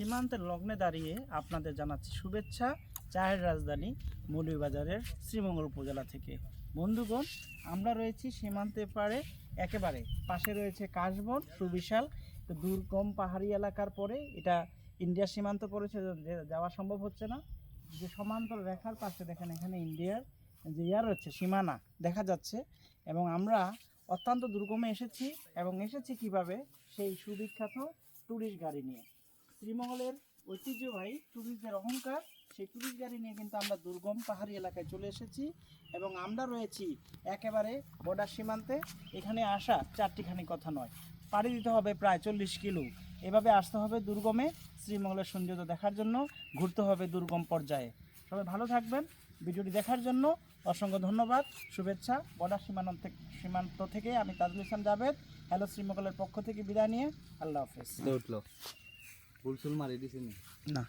সীমান্তের লগ্নে দাঁড়িয়ে আপনাদের জানাচ্ছি শুভেচ্ছা চায়ের রাজধানী মৌলভীবাজারের শ্রীমঙ্গল উপজেলা থেকে। বন্ধুগণ, আমরা রয়েছি সীমান্তের পাড়ে, একেবারে পাশে রয়েছে কাশবন, সুবিশাল দুর্গম পাহাড়ি এলাকার পরে। এটা ইন্ডিয়া সীমান্ত পড়েছে যাওয়া সম্ভব হচ্ছে না। যে সমান্তর রেখার পাশে দেখেন, এখানে ইন্ডিয়ার যে ইয়ার রয়েছে, সীমানা দেখা যাচ্ছে। এবং আমরা অত্যন্ত দুর্গমে এসেছি এবং এসেছি কীভাবে? সেই সুবিখ্যাত ট্যুরিস্ট গাড়ি নিয়ে। শ্রীমঙ্গলের ঐতিহ্যবাহী ট্যুরিস্টদের অহংকার, সেই ট্যুরিস্ট গাড়ি নিয়ে কিন্তু আমরা দুর্গম পাহাড়ি এলাকায় চলে এসেছি এবং আমরা রয়েছি একেবারে বর্ডার সীমান্তে। এখানে আসা চারটিখানি কথা নয়। পাড়ি দিতে হবে প্রায় চল্লিশ কিলো। এভাবে আসতে হবে দুর্গমে, শ্রীমঙ্গলের সৌন্দর্য দেখার জন্য, ঘুরতে হবে দুর্গম পর্যায়ে। সবাই ভালো থাকবেন। ভিডিওটি দেখার জন্য অসংখ্য ধন্যবাদ। শুভেচ্ছা। বর্ডার সীমান্ত সীমান্ত থেকে আমি তাজুল ইসলাম জাভেদ। হ্যালো শ্রীমঙ্গলের পক্ষ থেকে বিদায় নিয়ে আল্লাহ হাফেজ। উঠল। ফুলসুল মারি দিছিনি না।